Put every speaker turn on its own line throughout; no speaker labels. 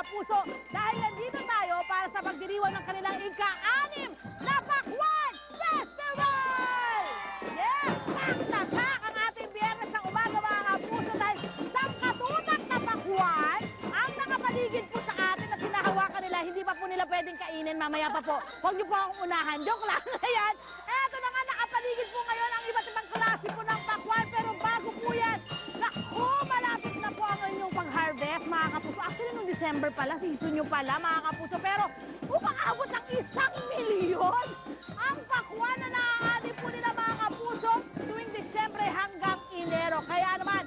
kapuso dahil nandito tayo para sa pagdiriwang ng kanilang ika-anim na Pakwan Festival! Yes! Pak ang ating biyernes ng umaga mga kapuso dahil isang katutak na pakwan ang nakapaligid po sa atin at hinahawakan nila. Hindi pa po nila pwedeng kainin. Mamaya pa po. Huwag niyo po akong unahan. Joke lang. Ayan. Eto pang-harvest mga kapuso. Actually, nung December pala, season nyo pala mga kapuso. Pero umaabot ng isang milyon ang pakwan na naaani po nila mga kapuso tuwing Disyembre hanggang Enero. Kaya naman,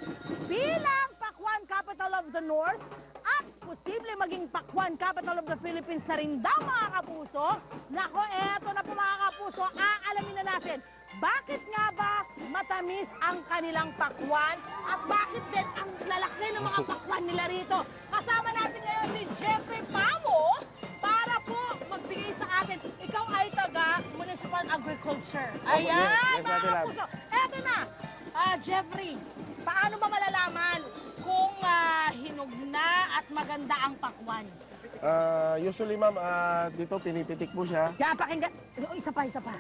bilang Pakwan Capital of the North at posible maging Pakwan Capital of the Philippines na rin daw mga kapuso, nako eto na po mga kapuso, aalamin na natin bakit nga ba matamis ang kanilang pakwan at bakit din nila rito. Kasama natin ngayon si Jeffrey Pamo para po magbigay sa atin. Ikaw ay taga Municipal Agriculture. Ayan,
yes,
mga kapuso. Eto na, Ah, Jeffrey, paano ba malalaman kung ah, hinog na at maganda ang pakwan?
Ah, usually ma'am, ah, dito pinipitik po siya.
Kaya pakinggan, oh, isa pa, isa pa.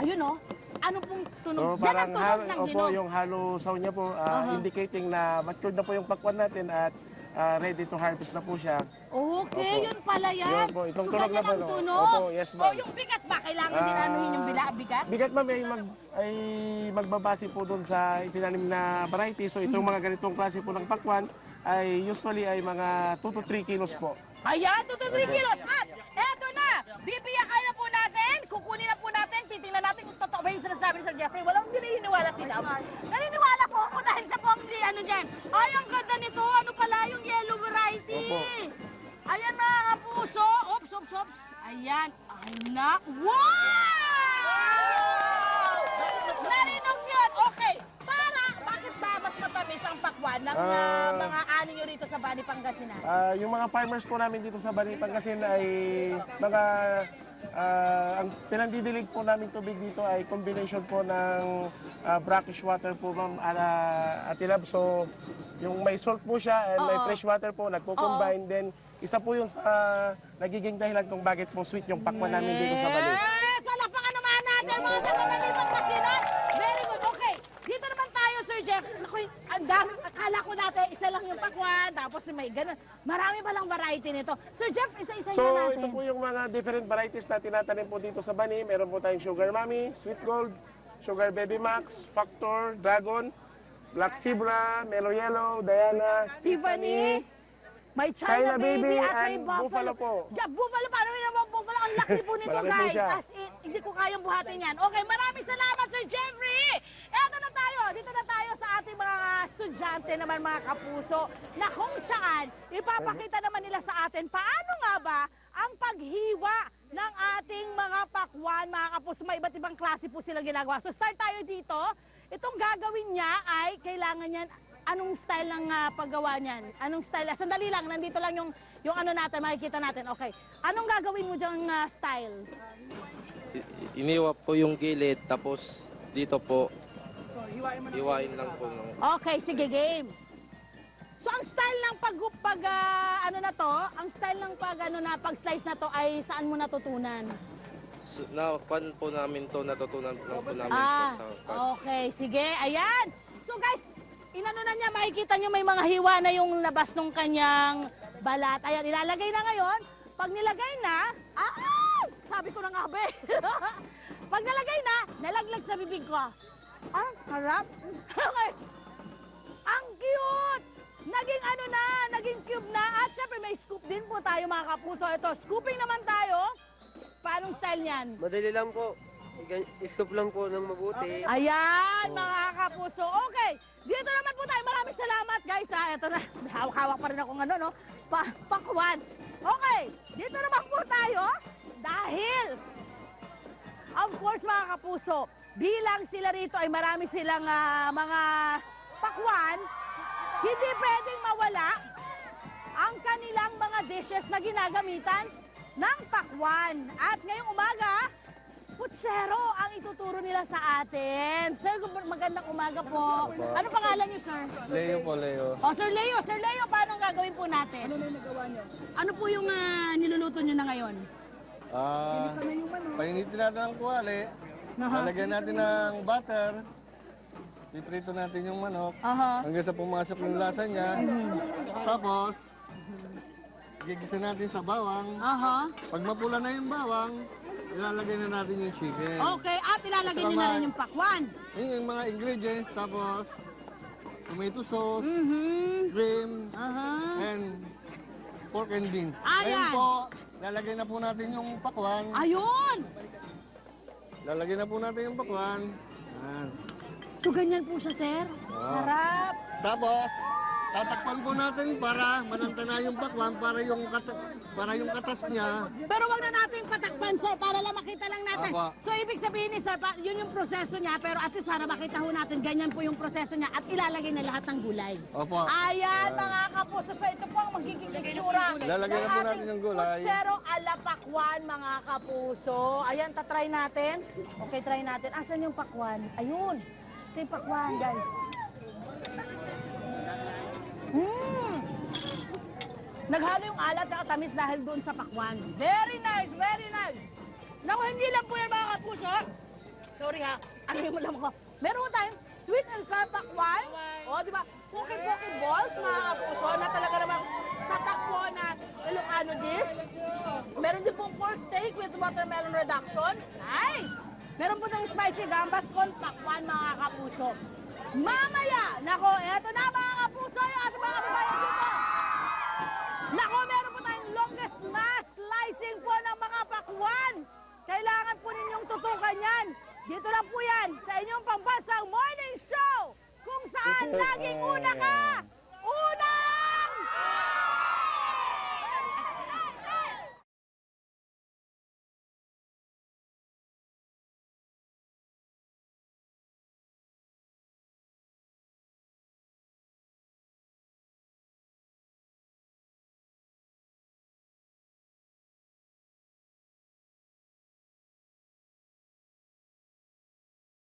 Ayun oh, ano pong tunog?
So
Yan ang tunog ng
opo,
hinog.
yung halo sound niya po ah,
Aha.
indicating na matured na po yung pakwan natin at ah, ready to harvest na po siya.
Okay,
Opo.
yun pala yan.
Yun po, itong
so,
tunog
ganyan
na po, no?
tunog.
Opo, yes,
O,
ma'am.
yung bigat ba? Kailangan din
Ah,
anuhin yung bila, bigat?
Bigat ma'am ay, mag, ay magbabase po doon sa itinanim na variety. So itong mga ganitong klase po ng pakwan ay usually ay mga 2 to 3 kilos po.
Ayan, 2 to 3 kilos. At eto na, bibiyakay na po natin, kukunin na po titingnan natin kung totoo ba yung sinasabi ni Sir Jeffrey. Walang dinihiniwala si Dam. Naniniwala po ako dahil siya po ang di ano dyan. Ay, ang ganda nito. Ano pala yung yellow variety?
Opo.
Ayan mga kapuso. Ops, ops, ops. Ayan. Ay na. Wow! Narinog yun. Okay. Para, bakit ba mas matamis ang pakwan ng ah,
Ah.
mga ani nyo rito sa Bani Pangasinan?
Ah, yung mga farmers po namin dito sa Bani Pangasinan ay mga ah, ang pinandidilig po namin tubig dito ay combination po ng ah, brackish water po ma'am uh, atilab so yung may salt po siya and may
Oo.
fresh water po nagko-combine then isa po yung sa nagiging dahilan kung bakit po sweet yung pakwan namin dito sa Bani.
Yes! Palakpakan naman natin mga taga-Bani Pangasinan. Very good. Okay. Dito naman tayo, Sir Jeff. Naku, ang dami. Akala ko dati isa lang yung tapos may ganun. Marami palang variety nito. Sir Jeff, isa-isa
So
na natin.
ito po yung mga different varieties na tinatanim po dito sa Bani. Meron po tayong Sugar Mami, Sweet Gold, Sugar Baby Max, Factor, Dragon, Black Zebra, Melo Yellow, Diana,
Tiffany, may China,
China
baby,
Baby,
at may buffalo.
Buffalo po.
Yeah, buffalo, paano rin naman buffalo? Ang laki po nito, guys. As in, hindi ko kayang buhatin yan. Okay, maraming salamat, Sir Jeffrey. Eto na tayo. Dito na tayo sa ating mga estudyante naman, mga kapuso, na kung saan ipapakita naman nila sa atin paano nga ba ang paghiwa ng ating mga pakwan, mga kapuso. May iba't ibang klase po silang ginagawa. So start tayo dito. Itong gagawin niya ay kailangan niyan anong style ng ah, paggawa niyan? Anong style? Ah, Sandali lang, nandito lang yung yung ano natin, makikita natin. Okay. Anong gagawin mo diyang ah, style?
I- iniwa po yung gilid tapos dito po iwain lang po ng
Okay, sige, game. So ang style ng pag, pag ah, ano na to, ang style ng pag ano na pag slice na to ay saan mo natutunan?
S- na pan po namin to natutunan lang po namin
Ah,
po sa pan.
okay, sige, ayan. So guys, inano na niya, makikita niyo may mga hiwa na yung labas ng kanyang balat. Ayan, ilalagay na ngayon. Pag nilagay na, ah, sabi ko na nga ba eh. Pag nalagay na, nalaglag sa bibig ko. Ah, harap. okay. Ang cute! Naging ano na, naging cube na. At syempre may scoop din po tayo mga kapuso. Ito, scooping naman tayo. Paanong style niyan?
Madali lang po. Stop lang po ng mabuti.
Ayan, mga kapuso. Okay, dito naman po tayo. Maraming salamat, guys. Ha. Ito na, hawak-hawak pa rin akong ano, no? Pa pakwan. Okay, dito naman po tayo. Dahil, of course, mga kapuso, bilang sila rito ay marami silang ah, mga pakwan, hindi pwedeng mawala ang kanilang mga dishes na ginagamitan ng pakwan. At ngayong umaga, Putsero ang ituturo nila sa atin. Sir, magandang umaga po. Ano pangalan niyo, sir?
Leo po, Leo.
O, Sir Leo, Sir Leo, paano ang gagawin po natin? Ano na yung nagawa niyo? Ano po yung ah, niluluto niyo na ngayon?
Ah, painitin natin ang kuwali. Lalagyan natin ng butter. Piprito natin yung manok.
Aha.
Hanggang sa pumasok yung lasa niya. Tapos, gigisa natin sa bawang.
Aha.
Pag mapula na yung bawang, ilalagay na natin yung chicken.
Okay, at ilalagay niyo na rin yung pakwan.
Yun yung mga ingredients. Tapos, tomato sauce,
Mhm.
cream,
Aha.
and pork and beans.
Ayan.
Ngayon po, lalagay na po natin yung pakwan.
Ayun!
Lalagay na po natin yung pakwan. Ayan.
So, ganyan po siya, sir? Sarap.
Tapos, tatakpan po natin para manantana yung pakwan para yung kat- para yung katas niya.
Pero wag na natin patakpan, sir, para lang makita lang natin.
Apa.
So, ibig sabihin ni sir, pa- yun yung proseso niya, pero at least para makita ho natin, ganyan po yung proseso niya at ilalagay na lahat ng gulay.
Opo.
Ayan, mga kapuso. So, ito po ang magiging itsura.
Lalagyan na po natin yung gulay.
Putsero alapakwan, mga kapuso. Ayan, tatry natin. Okay, try natin. Asan yung pakwan? Ayun. Ito yung pakwan, guys. Naghalo yung alat at tamis dahil doon sa pakwan. Very nice, very nice. Naku, hindi lang po yan mga kapuso. Sorry ha, ano yung ulam ko? Meron tayong sweet and sour pakwan. O, di ba? Cookie cookie balls, mga kapuso, na talaga namang tatakbo na Ilocano dish. Meron din pong pork steak with watermelon reduction. Nice! Meron po ng spicy gambas con pakwan, mga kapuso. Mamaya, nako, eto na mga kapuso, yung ating mga kababayan dito. Nako, meron po tayong longest mass slicing po ng mga pakwan. Kailangan po ninyong tutukan yan. Dito lang po yan sa inyong pambansang morning show kung saan laging una ka